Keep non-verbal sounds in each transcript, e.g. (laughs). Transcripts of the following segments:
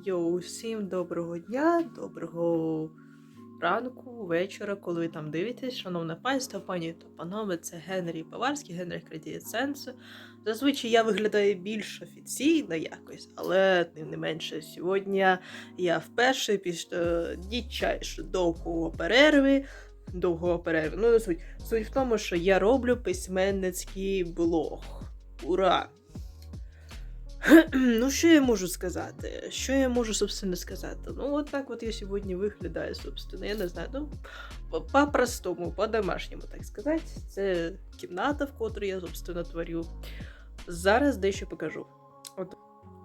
Йоу, всім доброго дня, доброго ранку, вечора, коли ви там дивитесь. Шановне панство, пані та панове, це Генрі Баварський, Генрі Кредіє Сенсу. Зазвичай я виглядаю більш офіційно якось, але тим не менше, сьогодні я вперше після дічайше довгого перерви. Довгого перерви. Ну, не суть. Суть в тому, що я роблю письменницький блог. Ура! (clears throat) Ну, що я можу сказати? Що я можу, собственно, сказати? Ну, от так от я сьогодні виглядаю, собственно, я не знаю. Ну, по- по-простому, по-домашньому, так сказати. Це кімната, в котрій я, собственно, творю. Зараз дещо покажу. От.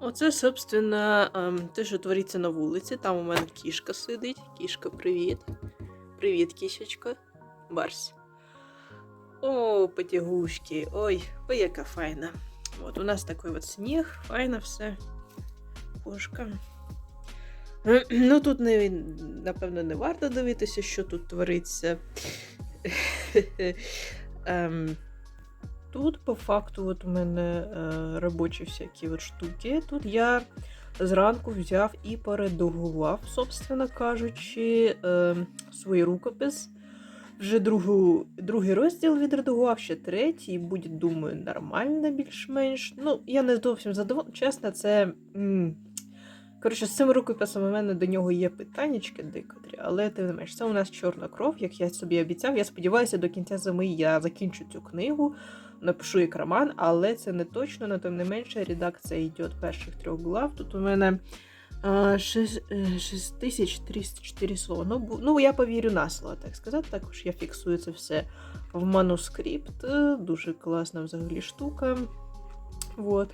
Оце, собственно, ем, те, що твориться на вулиці. Там у мене кішка сидить. Кішка, привіт. Привіт, кішечка. Барс. О, потягушки. Ой, ой, яка файна. Вот у нас такой вот снег, файно все. Кошка. (clears throat) Ну, тут не, напевно, не варто дивитися, що тут твориться. (laughs) Ем, Тут, по факту, от у мене е, робочі всякі от штуки. Тут я зранку взяв і передовгував, собственно кажучи, е, свій рукопис. Вже другу, другий розділ відредагував, ще третій, і буде, думаю, нормально більш-менш. Ну, я не зовсім задоволена. Чесно, це. Коротше, з цим рукописом у мене до нього є питаннячки декотрі, але тим не менш, це у нас чорна кров, як я собі обіцяв. Я сподіваюся, до кінця зими я закінчу цю книгу, напишу як роман, але це не точно, але тим не менше, редакція йде перших трьох глав. Тут у мене. А, шесть- е, 6304 слова. Ну, ну, я повірю на слово, так сказати. Також я фіксую це все в манускрипт. Дуже класна взагалі штука. Вот.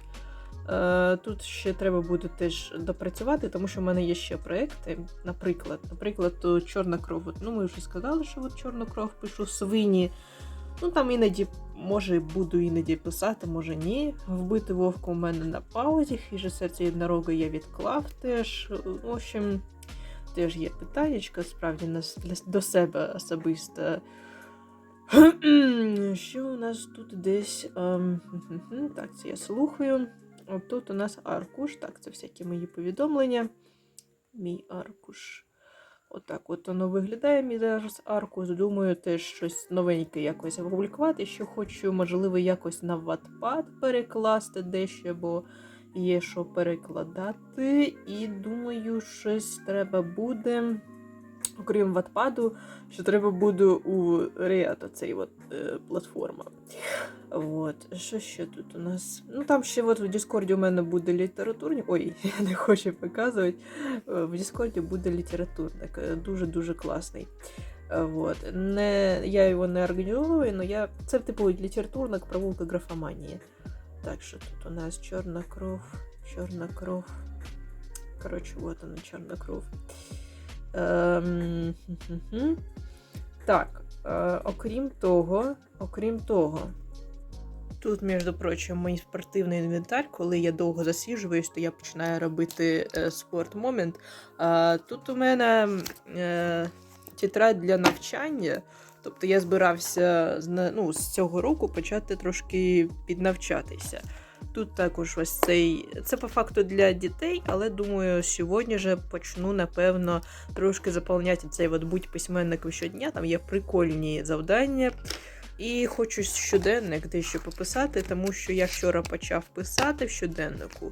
Е, Тут ще треба буде теж допрацювати, тому що в мене є ще проекти. Наприклад, наприклад, чорна кров. Ну, ми вже сказали, що от чорну кров пишу свині. Ну там іноді, може, буду іноді писати, може ні. Вбити вовка у мене на паузі, хижі серце єдинорога я відклав теж. В общем, теж є питаннячка, справді до себе особисто. (clears throat) Що у нас тут десь? Ем, так, це я слухаю. От тут у нас аркуш. Так, це всякі мої повідомлення. Мій аркуш. Отак от воно виглядає мій зараз аркус. Думаю, теж щось новеньке якось опублікувати. Що хочу, можливо, якось на ватпад перекласти дещо, бо є що перекладати. І думаю, щось треба буде. Окрім Ватпаду, що треба буде у Reato цей от е, платформа. Вот. Що ще тут у нас? Ну там ще от в Діскорді у мене буде літературник. Ой, (laughs) я не хочу показувати. Е, В Діскорді буде літературник. е, Дуже-дуже класний. Е, Вот. Не, я його не організовую, але я. Це типу літературник прогулка графоманії. Так що тут у нас чорна кров, чорна кров. Коротше, от вона, чорна кров. Ем. (laughs) Так, е, окрім того, окрім того, тут, між прочим, мій спортивний інвентар, коли я довго засіжуюсь, то я починаю робити е, спорт момент. А тут у мене е, тетрадь для навчання. Тобто я збирався ну, з цього року почати трошки піднавчатися. Тут також ось цей. Це по факту для дітей, але думаю, сьогодні же почну, напевно, трошки заповняти цей от будь письменником щодня. Там є прикольні завдання. І хочу щоденник дещо пописати, тому що я вчора почав писати в щоденнику.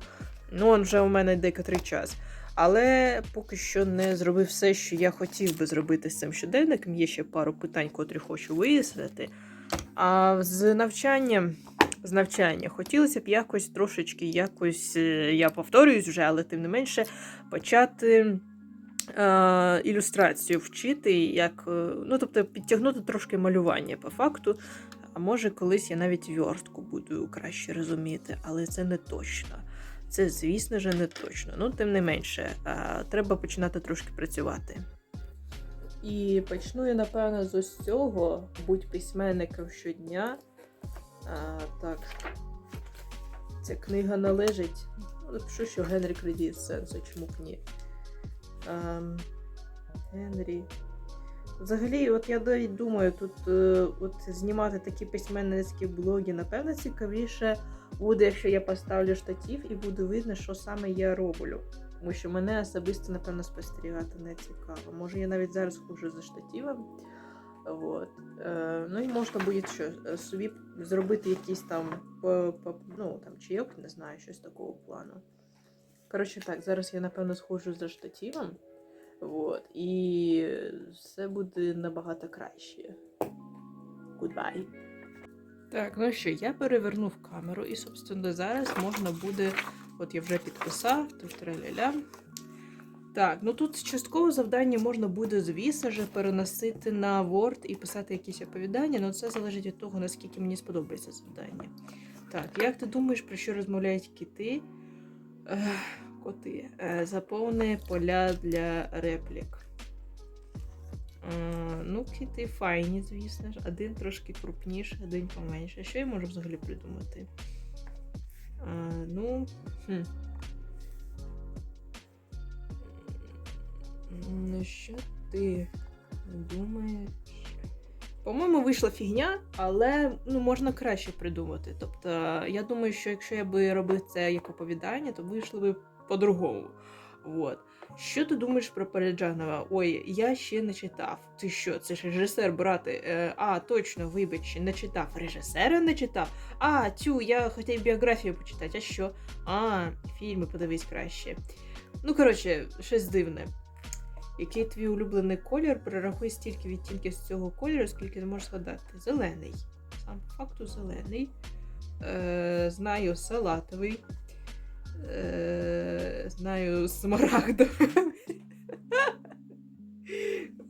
Ну, он вже у мене декотрий час. Але поки що не зробив все, що я хотів би зробити з цим щоденником. Є ще пару питань, котрі хочу вияснити. А з навчанням, з навчання хотілося б якось трошечки, якось, е, я повторююсь вже, але тим не менше, почати е, ілюстрацію вчити, як, е, ну, тобто підтягнути трошки малювання по факту. А може, колись я навіть вьортку буду краще розуміти, але це не точно. Це, звісно ж, не точно. Ну, тим не менше, треба починати трошки працювати. І почну я, напевно, з ось цього. Будь письменником щодня. А, так. Ця книга належить. Ну, Напишу, що Генрі Кредіт сенсу, чому б ні. Ем, Генрі. Взагалі, от я навіть думаю, тут е, от знімати такі письменницькі блоги, напевно, цікавіше буде, якщо я поставлю штатів і буде видно, що саме я роблю. Тому що мене особисто, напевно, спостерігати не цікаво. Може, я навіть зараз хожу за штативом. От. Е, ну і можна буде що, е, собі зробити якийсь там, ну, там чайок, не знаю, щось такого плану. Коротше, так, зараз я, напевно, схожу за штативом. От, і все буде набагато краще. Goodbye. Так, ну що, я перевернув камеру, і, собственно, зараз можна буде. От я вже підписав, тут траля-ля. Так, ну тут частково завдання можна буде, звісно ж, переносити на Word і писати якісь оповідання, але це залежить від того, наскільки мені сподобається завдання. Так, як ти думаєш, про що розмовляють кити? Коти. Е, заповни поля для реплік. Е, ну, кити файні, звісно ж. Один трошки крупніший, один поменше. Що я можу взагалі придумати? Е, ну. Хм. Ну, що ти думаєш? По-моєму, вийшла фігня, але ну, можна краще придумати. Тобто, я думаю, що якщо я би робив це як оповідання, то вийшло би по-другому. Вот. Що ти думаєш про Параджанова? Ой, я ще не читав. Ти що, це ж режисер брати? Е, а, точно, вибач, не читав. Режисера не читав? А, тю, я хотів біографію почитати. А що? А, фільми подивись краще. Ну, коротше, щось дивне. Який твій улюблений колір? Перерахуй стільки відтінків з цього кольору, скільки ти можеш згадати. Зелений. Сам по факту зелений. Е, знаю салатовий. Е, знаю смарагдовий.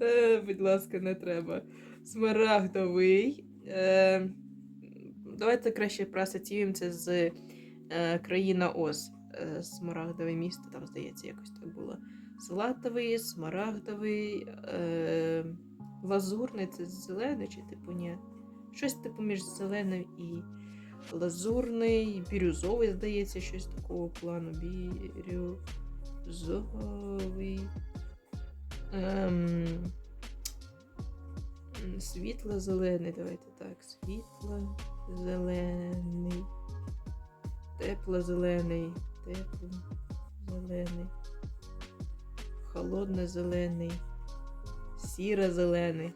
Е, будь ласка, не треба. Смарагдовий. Е, давайте краще проасоціюємо це з е, країна Оз. Е, смарагдове місто, там, здається, якось так було. Салатовий, смарагдовий, е, лазурний це зелений чи типу ні. Щось типу між зеленим і лазурний, бірюзовий, здається, щось такого плану. Бірюзовий. Ем, світло-зелений, давайте так. Світло-зелений. Тепло-зелений. Тепло-зелений. Холодно-зелений. Сіро-зелений.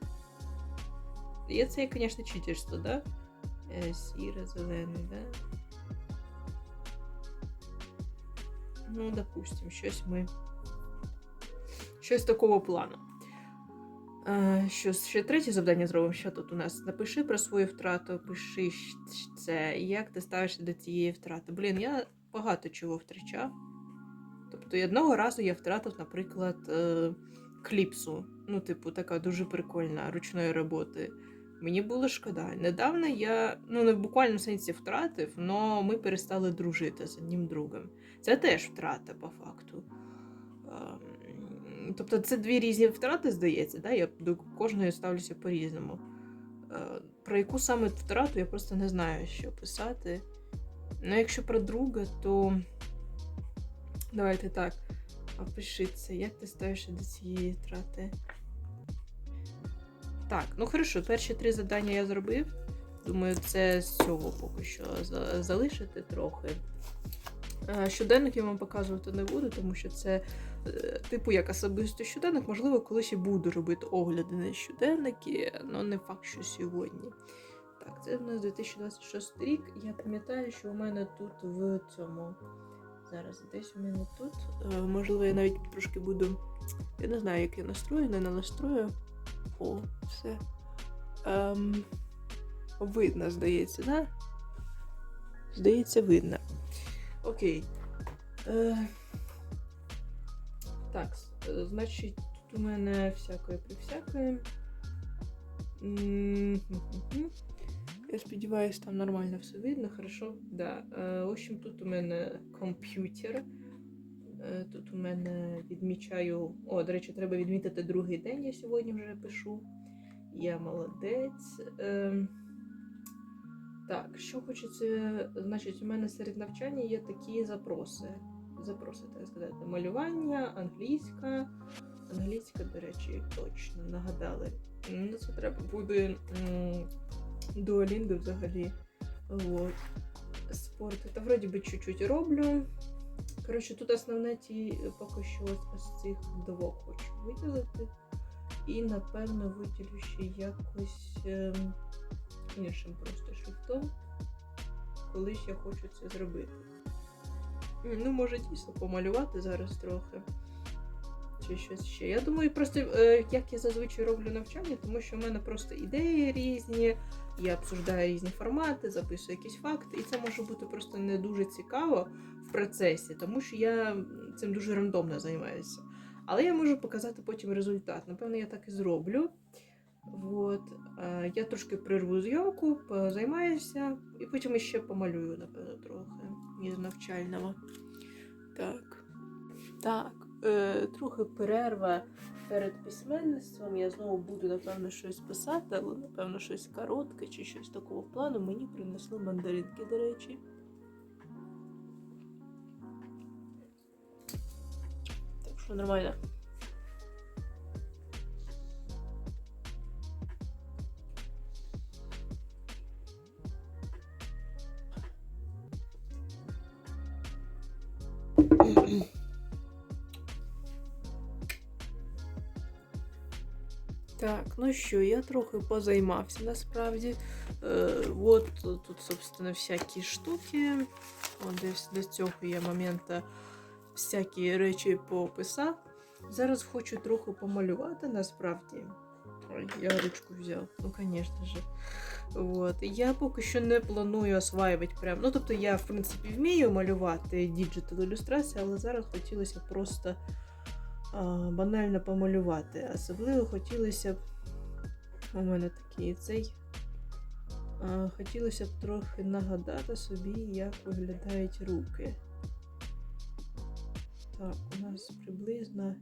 Я це, звісно, читерство, да? Е, Сіро-зелений, да? Ну, допустим, щось ми. Щось такого плану. Е, що, ще третє завдання зробимо. Що тут у нас? Напиши про свою втрату, пиши це. Як ти ставишся до цієї втрати? Блін, я багато чого втрачав. Тобто, одного разу я втратив, наприклад, е, кліпсу. Ну, типу, така дуже прикольна ручної роботи. Мені було шкода. Недавно я, ну не в буквальному сенсі втратив, але ми перестали дружити з одним другом. Це теж втрата по факту. Ем, Тобто це дві різні втрати, здається, да? я до кожної ставлюся по-різному. Е, Про яку саме втрату я просто не знаю, що писати. Ну, якщо про друга, то давайте так. Це, як ти ставишся до цієї втрати. Так, ну хорошо, перші три завдання я зробив. Думаю, це з цього поки що залишити трохи. Е, Щоденник я вам показувати не буду, тому що це е, типу як особистий щоденник. Можливо, колись і буду робити огляди на щоденники, але не факт, що сьогодні. Так, це в нас 2026 рік. Я пам'ятаю, що у мене тут в цьому. Зараз десь у мене тут. Е, Можливо, я навіть трошки буду. Я не знаю, як я настрою, не настрою. О, все. Ем, видно, здається, да? Здається, видно. Окей. Е, так, е, значить, тут у мене всякое при всякое. М-м-м. Я сподіваюся, там нормально все видно, хорошо. Да. Е, в общем, тут у мене комп'ютер. Е, Тут у мене відмічаю. О, до речі, треба відмітити другий день. Я сьогодні вже пишу. Я молодець. Ем, Так, що хочеться. Значить, у мене серед навчання є такі запроси. Запроси, так сказати, малювання, англійська. Англійська, до речі, точно нагадали. Це треба буде Duolingo взагалі. Вот. Спорт. Та вроді би чуть-чуть роблю. Коротше, тут основне ті поки що ось цих двох хочу виділити. І напевно виділю ще якось ем, іншим просто шрифтом. Колись я хочу це зробити. Ну, може, дійсно помалювати зараз трохи. Чи щось ще. Я думаю, просто е, як я зазвичай роблю навчання, тому що в мене просто ідеї різні, я обсуждаю різні формати, записую якісь факти, і це може бути просто не дуже цікаво в процесі, тому що я цим дуже рандомно займаюся. Але я можу показати потім результат. Напевно, я так і зроблю. От. Е, Я трошки прерву зйомку, позаймаюся, і потім ще помалюю, напевно, трохи із навчального. Так. Так. Е, трохи перерва перед письменництвом. Я знову буду, напевно, щось писати, але, напевно, щось коротке чи щось такого плану. Мені принесли мандаринки, до речі. Так що нормально. Так, ну що, я трохи позаймався насправді. Е, от тут, собственно, всякі штуки. От десь до цього я момента всякі речі пописав. Зараз хочу трохи помалювати насправді. Я ручку взяв, ну, звісно ж. От. Я поки що не планую осваювати прям. Ну, тобто я, в принципі, вмію малювати діджитал ілюстрації, але зараз хотілося просто банально помалювати. Особливо хотілося б. У мене такий цей. Хотілося б трохи нагадати собі, як виглядають руки. Так, у нас приблизно.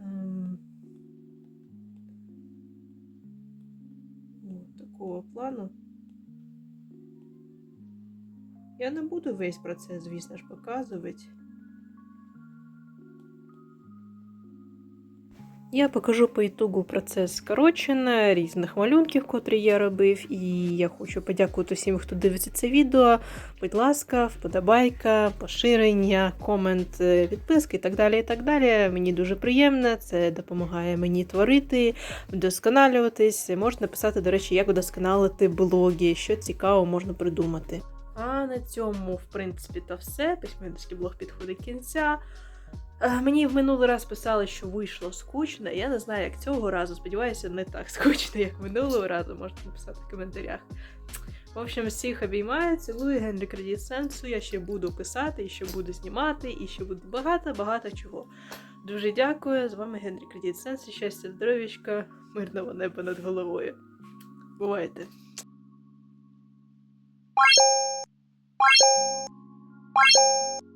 ем, ну, такого плану. Я не буду весь процес, звісно ж, показувати. Я покажу по ітогу процес скорочено, різних малюнків, котрі я робив. І я хочу подякувати всім, хто дивиться це відео. Будь ласка, вподобайка, поширення, комент, е, підписки і так далі. і так далі. Мені дуже приємно, це допомагає мені творити, вдосконалюватись. Можна писати, до речі, як вдосконалити блоги, що цікаво можна придумати. А на цьому, в принципі, то все. Письменницький блог підходить кінця. Е, мені в минулий раз писали, що вийшло скучно. Я не знаю, як цього разу. Сподіваюся, не так скучно, як минулого разу. Можете написати в коментарях. В общем, всіх обіймаю, цілую Генрі Кредіт Сенсу. Я ще буду писати, і ще буду знімати, і ще буде багато-багато чого. Дуже дякую. З вами Генрі Кредіт Сенсу. Щастя, здоров'ячка, мирного неба над головою. Бувайте! Bye.